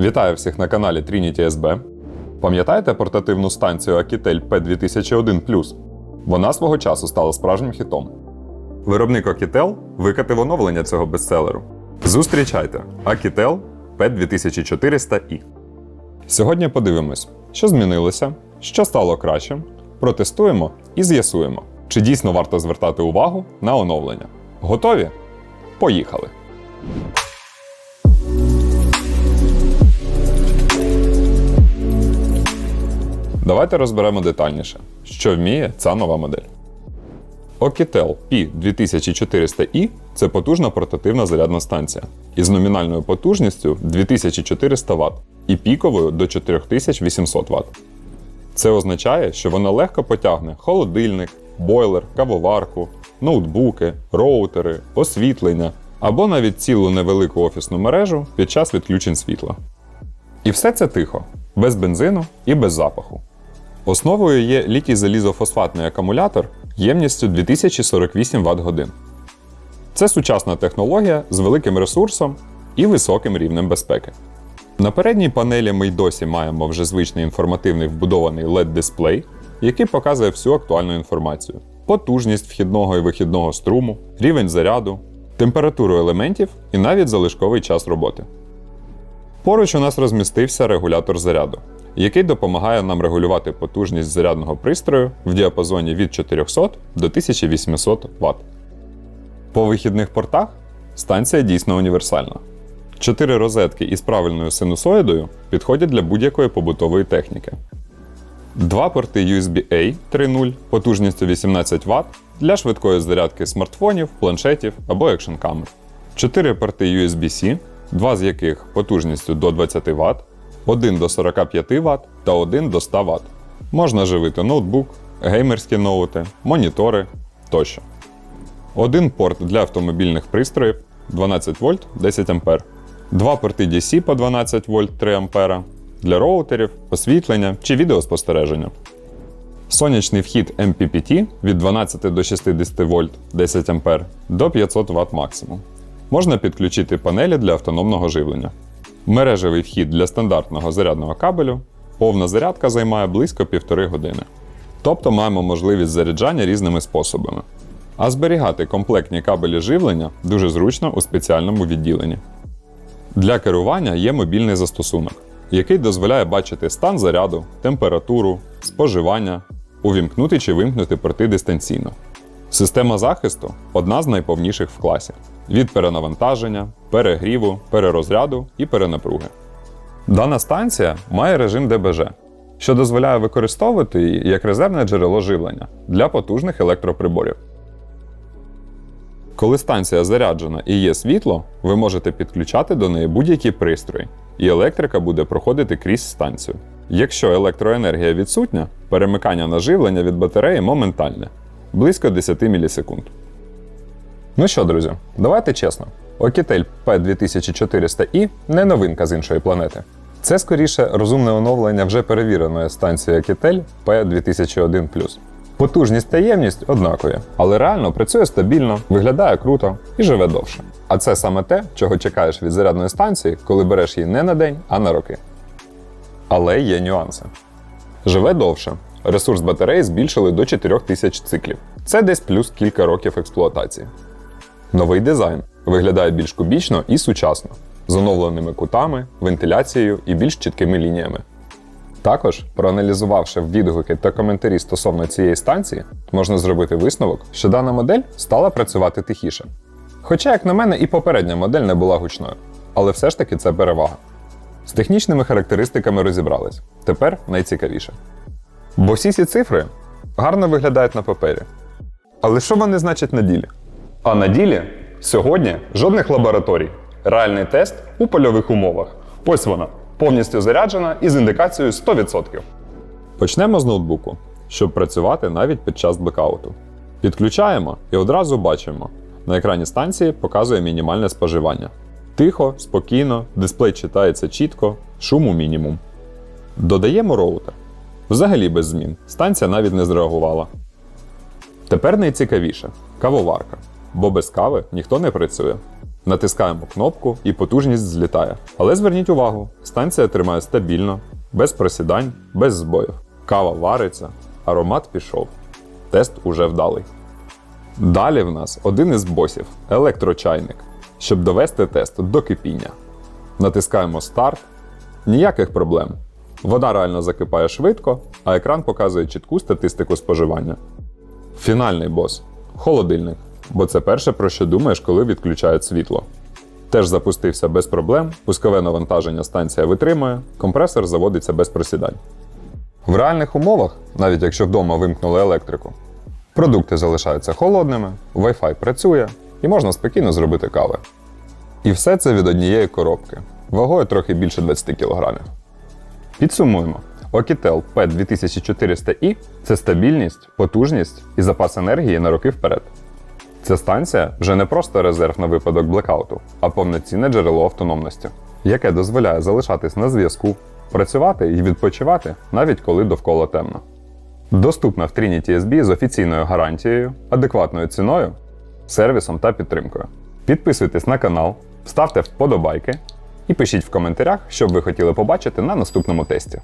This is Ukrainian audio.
Вітаю всіх на каналі Trinity SB. Пам'ятаєте портативну станцію Akitel P2001 Вона свого часу стала справжнім хітом. Виробник Akitel викатив оновлення цього бестселеру. Зустрічайте Akitel P2400i. Сьогодні подивимось, що змінилося, що стало кращим, протестуємо і з'ясуємо, чи дійсно варто звертати увагу на оновлення. Готові? Поїхали! Давайте розберемо детальніше, що вміє ця нова модель. Okitel P2400i це потужна портативна зарядна станція із номінальною потужністю 2400 Вт і піковою до 4800 Вт. Це означає, що вона легко потягне холодильник, бойлер, кавоварку, ноутбуки, роутери, освітлення або навіть цілу невелику офісну мережу під час відключень світла. І все це тихо, без бензину і без запаху. Основою є літій залізофосфатний акумулятор ємністю 2048 Вт годин. Це сучасна технологія з великим ресурсом і високим рівнем безпеки. На передній панелі ми й досі маємо вже звичний інформативний вбудований LED-дисплей, який показує всю актуальну інформацію: потужність вхідного і вихідного струму, рівень заряду, температуру елементів і навіть залишковий час роботи. Поруч у нас розмістився регулятор заряду, який допомагає нам регулювати потужність зарядного пристрою в діапазоні від 400 до 1800 Вт. По вихідних портах станція дійсно універсальна. Чотири розетки із правильною синусоїдою підходять для будь-якої побутової техніки. Два порти USB-A 3.0 потужністю 18 Вт для швидкої зарядки смартфонів, планшетів або екшн камер. Чотири порти USB-C, два з яких потужністю до 20 Вт, один до 45 Вт та один до 100 Вт. Можна живити ноутбук, геймерські ноути, монітори тощо. Один порт для автомобільних пристроїв 12 вольт 10 А. Два порти DC по 12 вольт 3 А для роутерів, освітлення чи відеоспостереження. Сонячний вхід MPPT від 12 до 60 вольт 10 А до 500 Вт максимум. Можна підключити панелі для автономного живлення. Мережевий вхід для стандартного зарядного кабелю. Повна зарядка займає близько півтори години. Тобто маємо можливість заряджання різними способами. А зберігати комплектні кабелі живлення дуже зручно у спеціальному відділенні. Для керування є мобільний застосунок, який дозволяє бачити стан заряду, температуру, споживання, увімкнути чи вимкнути порти дистанційно. Система захисту одна з найповніших в класі від перенавантаження, перегріву, перерозряду і перенапруги. Дана станція має режим ДБЖ, що дозволяє використовувати її як резервне джерело живлення для потужних електроприборів. Коли станція заряджена і є світло, ви можете підключати до неї будь-які пристрої, і електрика буде проходити крізь станцію. Якщо електроенергія відсутня, перемикання на живлення від батареї моментальне близько 10 мілісекунд. Ну що, друзі, давайте чесно. Okitel P2400i не новинка з іншої планети. Це скоріше розумне оновлення вже перевіреної станції Okitel P2001 Потужність та ємність однакові, але реально працює стабільно, виглядає круто і живе довше. А це саме те, чого чекаєш від зарядної станції, коли береш її не на день, а на роки. Але є нюанси. Живе довше. Ресурс батареї збільшили до 4000 циклів. Це десь плюс кілька років експлуатації. Новий дизайн виглядає більш кубічно і сучасно, з оновленими кутами, вентиляцією і більш чіткими лініями. Також, проаналізувавши відгуки та коментарі стосовно цієї станції, можна зробити висновок, що дана модель стала працювати тихіше. Хоча, як на мене, і попередня модель не була гучною, але все ж таки це перевага. З технічними характеристиками розібрались. Тепер найцікавіше. Бо всі ці цифри гарно виглядають на папері. Але що вони значать на ділі? А на ділі сьогодні жодних лабораторій. Реальний тест у польових умовах. Ось вона, повністю заряджена і з індикацією 100%. Почнемо з ноутбуку, щоб працювати навіть під час блекауту. Підключаємо і одразу бачимо. На екрані станції показує мінімальне споживання. Тихо, спокійно, дисплей читається чітко, шуму мінімум. Додаємо роутер. Взагалі без змін. Станція навіть не зреагувала. Тепер найцікавіше кавоварка, бо без кави ніхто не працює. Натискаємо кнопку і потужність злітає. Але зверніть увагу, станція тримає стабільно, без просідань, без збоїв. Кава вариться, аромат пішов. Тест уже вдалий. Далі в нас один із босів електрочайник, щоб довести тест до кипіння. Натискаємо старт. Ніяких проблем. Вода реально закипає швидко, а екран показує чітку статистику споживання. Фінальний бос холодильник, бо це перше, про що думаєш, коли відключають світло. Теж запустився без проблем, пускове навантаження станція витримує, компресор заводиться без просідань. В реальних умовах, навіть якщо вдома вимкнули електрику, продукти залишаються холодними, Wi-Fi працює і можна спокійно зробити кави. І все це від однієї коробки, вагою трохи більше 20 кг. Підсумуємо: Okitel P2400i це стабільність, потужність і запас енергії на роки вперед. Ця станція вже не просто резерв на випадок блекауту, а повноцінне джерело автономності, яке дозволяє залишатись на зв'язку, працювати і відпочивати навіть коли довкола темно. Доступна в Trinity SB з офіційною гарантією, адекватною ціною, сервісом та підтримкою. Підписуйтесь на канал, ставте вподобайки і пишіть в коментарях, що б ви хотіли побачити на наступному тесті.